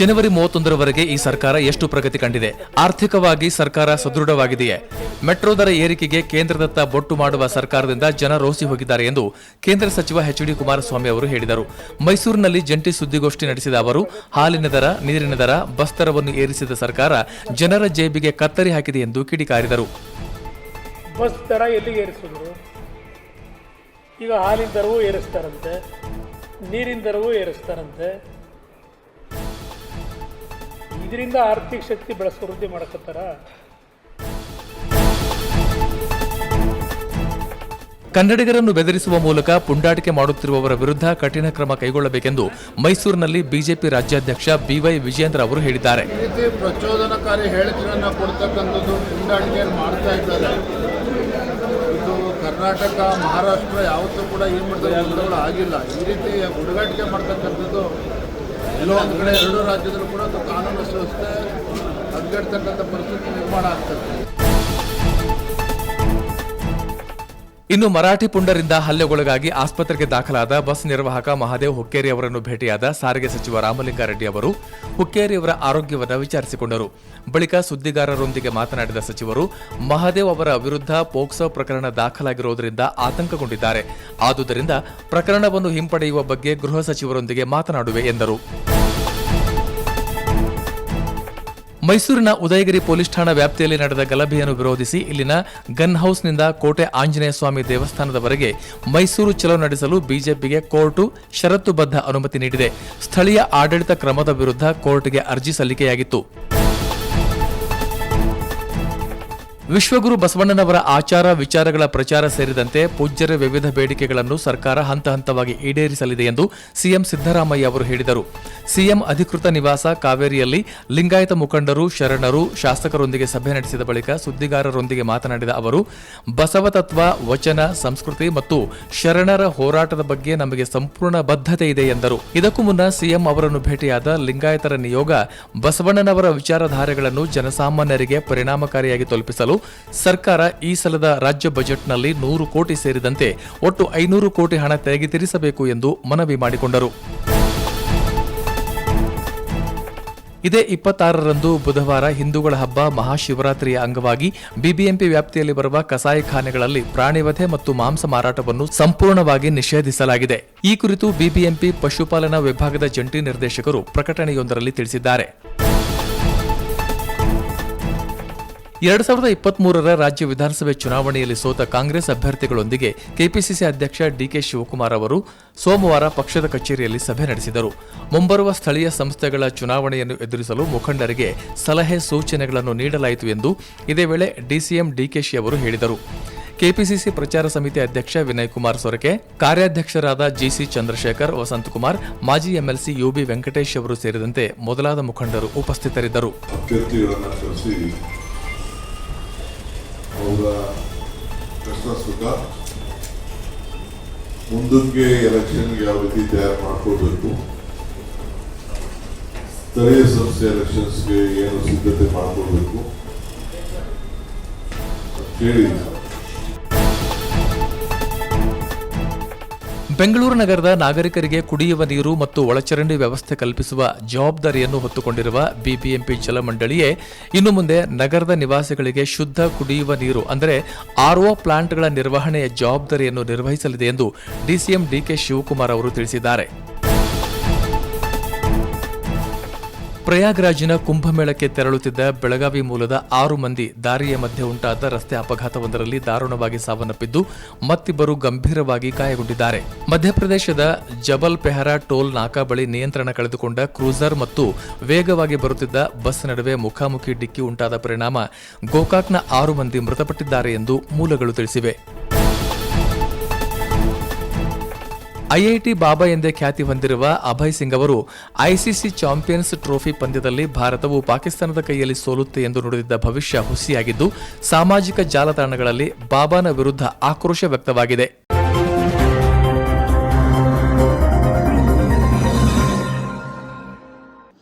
ಜನವರಿ ಮೂವತ್ತೊಂದರವರೆಗೆ ಈ ಸರ್ಕಾರ ಎಷ್ಟು ಪ್ರಗತಿ ಕಂಡಿದೆ? ಆರ್ಥಿಕವಾಗಿ ಸರ್ಕಾರ ಸದೃಢವಾಗಿದೆಯೇ? ಮೆಟ್ರೋ ದರ ಏರಿಕೆಗೆ ಕೇಂದ್ರದತ್ತ ಬೊಟ್ಟು ಮಾಡುವ ಸರ್ಕಾರದಿಂದ ಜನ ರೋಸಿ ಹೋಗಿದ್ದಾರೆ ಎಂದು ಕೇಂದ್ರ ಸಚಿವ ಎಚ್ ಡಿ ಕುಮಾರಸ್ವಾಮಿ ಅವರು ಹೇಳಿದರು. ಮೈಸೂರಿನಲ್ಲಿ ಜಂಟಿ ಸುದ್ದಿಗೋಷ್ಠಿ ನಡೆಸಿದ ಅವರು, ಹಾಲಿನ ದರ, ನೀರಿನ ದರ, ಬಸ್ ದರವನ್ನು ಏರಿಸಿದ ಸರ್ಕಾರ ಜನರ ಜೇಬಿಗೆ ಕತ್ತರಿ ಹಾಕಿದೆ ಎಂದು ಕಿಡಿಕಾರಿದರು. ಬಸ್ ದರ ಈಗ ಹಾಲಿನ ದರವೂ ಏರಿಸ್ತಾರಂತೆ, ನೀರಿನ ದರವೂ ಏರಿಸ್ತಾರಂತೆ. ಇದರಿಂದ ಆರ್ಥಿಕ ಶಕ್ತಿ ಬೆಳೆಸೋ ವೃದ್ಧಿ ಮಾಡಕತ್ತಾರ ಕನ್ನಡಿಗರನ್ನು ಬೆದರಿಸುವ ಮೂಲಕ ಪುಂಡಾಟಿಕೆ ಮಾಡುತ್ತಿರುವವರ ವಿರುದ್ಧ ಕಠಿಣ ಕ್ರಮ ಕೈಗೊಳ್ಳಬೇಕೆಂದು ಮೈಸೂರಿನಲ್ಲಿ ಬಿಜೆಪಿ ರಾಜ್ಯಾಧ್ಯಕ್ಷ ಬಿವೈ ವಿಜೇಂದ್ರ ಅವರು ಹೇಳಿದ್ದಾರೆ. ಈ ರೀತಿ ಪ್ರಚೋದನಕಾರಿ ಹೇಳಿಕೆಗಳನ್ನು ಕೊಡ್ತಕ್ಕಂಥದ್ದು ಪುಂಡಾಟಿಕೆ ಮಾಡ್ತಾ ಇದ್ದಾರೆ. ಇದು ಕರ್ನಾಟಕ ಮಹಾರಾಷ್ಟ್ರ ಯಾವತ್ತೂ ಕೂಡ ಏನು ಮಾಡ್ತಾರೆ ಆಗಿಲ್ಲ. ಈ ರೀತಿ ಹುಡುಗಾಟಿಕೆ ಮಾಡ್ತಕ್ಕಂಥದ್ದು ಒಂದು ಕಡೆ ಎರಡೂ ರಾಜ್ಯದಲ್ಲೂ ಕೂಡ ಕಾನೂನು ಸಂಸ್ಥೆ ಹದಗೆಡ್ತಕ್ಕಂಥ ಪರಿಸ್ಥಿತಿ ನಿರ್ಮಾಣ ಆಗ್ತದೆ. ಇನ್ನು ಮರಾಠಿ ಪುಂಡರಿಂದ ಹಲ್ಲೆಗೊಳಗಾಗಿ ಆಸ್ಪತ್ರೆಗೆ ದಾಖಲಾದ ಬಸ್ ನಿರ್ವಾಹಕ ಮಹಾದೇವ್ ಹುಕ್ಕೇರಿ ಅವರನ್ನು ಭೇಟಿಯಾದ ಸಾರಿಗೆ ಸಚಿವ ರಾಮಲಿಂಗಾರೆಡ್ಡಿ ಅವರು ಹುಕ್ಕೇರಿ ಅವರ ಆರೋಗ್ಯವನ್ನು ವಿಚಾರಿಸಿಕೊಂಡರು. ಬಳಿಕ ಸುದ್ದಿಗಾರರೊಂದಿಗೆ ಮಾತನಾಡಿದ ಸಚಿವರು, ಮಹಾದೇವ್ ಅವರ ವಿರುದ್ಧ ಪೋಕ್ಸೋ ಪ್ರಕರಣ ದಾಖಲಾಗಿರುವುದರಿಂದ ಆತಂಕಗೊಂಡಿದ್ದಾರೆ. ಆದುದರಿಂದ ಪ್ರಕರಣವನ್ನು ಹಿಂಪಡೆಯುವ ಬಗ್ಗೆ ಗೃಹ ಸಚಿವರೊಂದಿಗೆ ಮಾತನಾಡುವೆ ಎಂದರು. ಮೈಸೂರಿನ ಉದಯಗಿರಿ ಪೊಲೀಸ್ ಠಾಣಾ ವ್ಯಾಪ್ತಿಯಲ್ಲಿ ನಡೆದ ಗಲಭೆಯನ್ನು ವಿರೋಧಿಸಿ ಇಲ್ಲಿನ ಗನ್ ಹೌಸ್ನಿಂದ ಕೋಟೆ ಆಂಜನೇಯ ಸ್ವಾಮಿ ದೇವಸ್ಥಾನದವರೆಗೆ ಮೈಸೂರು ಚಲೋ ನಡೆಸಲು ಬಿಜೆಪಿಗೆ ಕೋರ್ಟು ಷರತ್ತುಬದ್ಧ ಅನುಮತಿ ನೀಡಿದೆ. ಸ್ಥಳೀಯ ಆಡಳಿತ ಕ್ರಮದ ವಿರುದ್ಧ ಕೋರ್ಟ್ಗೆ ಅರ್ಜಿ ಸಲ್ಲಿಕೆಯಾಗಿತ್ತು. ವಿಶ್ವಗುರು ಬಸವಣ್ಣನವರ ಆಚಾರ ವಿಚಾರಗಳ ಪ್ರಚಾರ ಸೇರಿದಂತೆ ಪೂಜ್ಯರ ವಿವಿಧ ಬೇಡಿಕೆಗಳನ್ನು ಸರ್ಕಾರ ಹಂತ ಹಂತವಾಗಿ ಈಡೇರಿಸಲಿದೆ ಎಂದು ಸಿಎಂ ಸಿದ್ದರಾಮಯ್ಯ ಅವರು ಹೇಳಿದರು. ಸಿಎಂ ಅಧಿಕೃತ ನಿವಾಸ ಕಾವೇರಿಯಲ್ಲಿ ಲಿಂಗಾಯತ ಮುಖಂಡರು, ಶರಣರು, ಶಾಸಕರೊಂದಿಗೆ ಸಭೆ ನಡೆಸಿದ ಬಳಿಕ ಸುದ್ದಿಗಾರರೊಂದಿಗೆ ಮಾತನಾಡಿದ ಅವರು ಬಸವತತ್ವ ವಚನ, ಸಂಸ್ಕೃತಿ ಮತ್ತು ಶರಣರ ಹೋರಾಟದ ಬಗ್ಗೆ ನಮಗೆ ಸಂಪೂರ್ಣ ಬದ್ಧತೆ ಇದೆ ಎಂದರು. ಇದಕ್ಕೂ ಮುನ್ನ ಸಿಎಂ ಅವರನ್ನು ಭೇಟಿಯಾದ ಲಿಂಗಾಯತರ ನಿಯೋಗ ಬಸವಣ್ಣನವರ ವಿಚಾರಧಾರೆಗಳನ್ನು ಜನಸಾಮಾನ್ಯರಿಗೆ ಪರಿಣಾಮಕಾರಿಯಾಗಿ ತಲುಪಿಸಲು ಸರ್ಕಾರ ಈ ಸಲದ ರಾಜ್ಯ ಬಜೆಟ್ನಲ್ಲಿ ನೂರು ಕೋಟಿ ಸೇರಿದಂತೆ ಒಟ್ಟು ಐನೂರು ಕೋಟಿ ಹಣ ತೆಗೆದಿರಿಸಬೇಕು ಎಂದು ಮನವಿ ಮಾಡಿಕೊಂಡರು. ಇದೇ ಇಪ್ಪತ್ತಾರರಂದು ಬುಧವಾರ ಹಿಂದೂಗಳ ಹಬ್ಬ ಮಹಾಶಿವರಾತ್ರಿಯ ಅಂಗವಾಗಿ ಬಿಬಿಎಂಪಿ ವ್ಯಾಪ್ತಿಯಲ್ಲಿ ಬರುವ ಕಸಾಯಿಖಾನೆಗಳಲ್ಲಿ ಪ್ರಾಣಿವಧೆ ಮತ್ತು ಮಾಂಸ ಮಾರಾಟವನ್ನು ಸಂಪೂರ್ಣವಾಗಿ ನಿಷೇಧಿಸಲಾಗಿದೆ. ಈ ಕುರಿತು ಬಿಬಿಎಂಪಿ ಪಶುಪಾಲನಾ ವಿಭಾಗದ ಜಂಟಿ ನಿರ್ದೇಶಕರು ಪ್ರಕಟಣೆಯೊಂದರಲ್ಲಿ ತಿಳಿಸಿದ್ದಾರೆ. ಎರಡ್ ಸಾವಿರದ ಇಪ್ಪತ್ಮೂರರ ರಾಜ್ಯ ವಿಧಾನಸಭೆ ಚುನಾವಣೆಯಲ್ಲಿ ಸೋತ ಕಾಂಗ್ರೆಸ್ ಅಭ್ಯರ್ಥಿಗಳೊಂದಿಗೆ ಕೆಪಿಸಿಸಿ ಅಧ್ಯಕ್ಷ ಡಿಕೆ ಶಿವಕುಮಾರ್ ಅವರು ಸೋಮವಾರ ಪಕ್ಷದ ಕಚೇರಿಯಲ್ಲಿ ಸಭೆ ನಡೆಸಿದರು. ಮುಂಬರುವ ಸ್ಥಳೀಯ ಸಂಸ್ಥೆಗಳ ಚುನಾವಣೆಯನ್ನು ಎದುರಿಸಲು ಮುಖಂಡರಿಗೆ ಸಲಹೆ ಸೂಚನೆಗಳನ್ನು ನೀಡಲಾಯಿತು ಎಂದು ಇದೇ ವೇಳೆ ಡಿಸಿಎಂ ಡಿಕೆಶಿ ಅವರು ಹೇಳಿದರು. ಕೆಪಿಸಿಸಿ ಪ್ರಚಾರ ಸಮಿತಿ ಅಧ್ಯಕ್ಷ ವಿನಯ್ ಕುಮಾರ್ ಸೊರಕೆ, ಕಾರ್ಯಾಧ್ಯಕ್ಷರಾದ ಜಿಸಿ ಚಂದ್ರಶೇಖರ್, ವಸಂತಕುಮಾರ್, ಮಾಜಿ ಎಂಎಲ್ಸಿ ಯುಬಿ ವೆಂಕಟೇಶ್ ಅವರು ಸೇರಿದಂತೆ ಮೊದಲಾದ ಮುಖಂಡರು ಉಪಸ್ಥಿತರಿದ್ದರು. ಅವರ ಕಷ್ಟ ಸುಖ ಮುಂದಕ್ಕೆ ಎಲೆಕ್ಷನ್ಗೆ ಯಾವ ರೀತಿ ತಯಾರು ಮಾಡ್ಕೋಬೇಕು ಸ್ಥಳೀಯ ಸಂಸ್ಥೆ ಎಲೆಕ್ಷನ್ಸ್ಗೆ ಏನು ಸಿದ್ಧತೆ ಮಾಡ್ಕೋಬೇಕು ಕೇಳಿ. ಬೆಂಗಳೂರು ನಗರದ ನಾಗರಿಕರಿಗೆ ಕುಡಿಯುವ ನೀರು ಮತ್ತು ಒಳಚರಂಡಿ ವ್ಯವಸ್ಥೆ ಕಲ್ಪಿಸುವ ಜವಾಬ್ದಾರಿಯನ್ನು ಹೊತ್ತುಕೊಂಡಿರುವ ಬಿಬಿಎಂಪಿ ಜಲಮಂಡಳಿಯೇ ಇನ್ನು ಮುಂದೆ ನಗರದ ನಿವಾಸಿಗಳಿಗೆ ಶುದ್ಧ ಕುಡಿಯುವ ನೀರು, ಅಂದರೆ ಆರ್ಒ ಪ್ಲಾಂಟ್ಗಳ ನಿರ್ವಹಣೆಯ ಜವಾಬ್ದಾರಿಯನ್ನು ನಿರ್ವಹಿಸಲಿದೆ ಎಂದು ಡಿಸಿಎಂ ಡಿಕೆ ಶಿವಕುಮಾರ್ ಅವರು ತಿಳಿಸಿದ್ದಾರೆ. ಪ್ರಯಾಗ್ರಾಜಿನ ಕುಂಭಮೇಳಕ್ಕೆ ತೆರಳುತ್ತಿದ್ದ ಬೆಳಗಾವಿ ಮೂಲದ ಆರು ಮಂದಿ ದಾರಿಯ ಮಧ್ಯೆ ಉಂಟಾದ ರಸ್ತೆ ಅಪಘಾತವೊಂದರಲ್ಲಿ ದಾರುಣವಾಗಿ ಸಾವನ್ನಪ್ಪಿದ್ದು ಮತ್ತಿಬ್ಬರು ಗಂಭೀರವಾಗಿ ಗಾಯಗೊಂಡಿದ್ದಾರೆ. ಮಧ್ಯಪ್ರದೇಶದ ಜಬಲ್ ಪೆಹರಾ ಟೋಲ್ ನಾಕಾ ಬಳಿ ನಿಯಂತ್ರಣ ಕಳೆದುಕೊಂಡ ಕ್ರೂಸರ್ ಮತ್ತು ವೇಗವಾಗಿ ಬರುತ್ತಿದ್ದ ಬಸ್ ನಡುವೆ ಮುಖಾಮುಖಿ ಡಿಕ್ಕಿ ಉಂಟಾದ ಪರಿಣಾಮ ಗೋಕಾಕ್ನ ಆರು ಮಂದಿ ಮೃತಪಟ್ಟಿದ್ದಾರೆ ಎಂದು ಮೂಲಗಳು ತಿಳಿಸಿವೆ. ಐಐಟಿ ಬಾಬಾ ಎಂದೇ ಖ್ಯಾತಿ ಹೊಂದಿರುವ ಅಭಯ್ ಸಿಂಗ್ ಅವರು ಐಸಿಸಿ ಚಾಂಪಿಯನ್ಸ್ ಟ್ರೋಫಿ ಪಂದ್ಯದಲ್ಲಿ ಭಾರತವು ಪಾಕಿಸ್ತಾನದ ಕೈಯಲ್ಲಿ ಸೋಲುತ್ತೆ ಎಂದು ನುಡಿದಿದ್ದ ಭವಿಷ್ಯ ಹುಸಿಯಾಗಿದ್ದು, ಸಾಮಾಜಿಕ ಜಾಲತಾಣಗಳಲ್ಲಿ ಬಾಬಾನ ವಿರುದ್ಧ ಆಕ್ರೋಶ ವ್ಯಕ್ತವಾಗಿದೆ.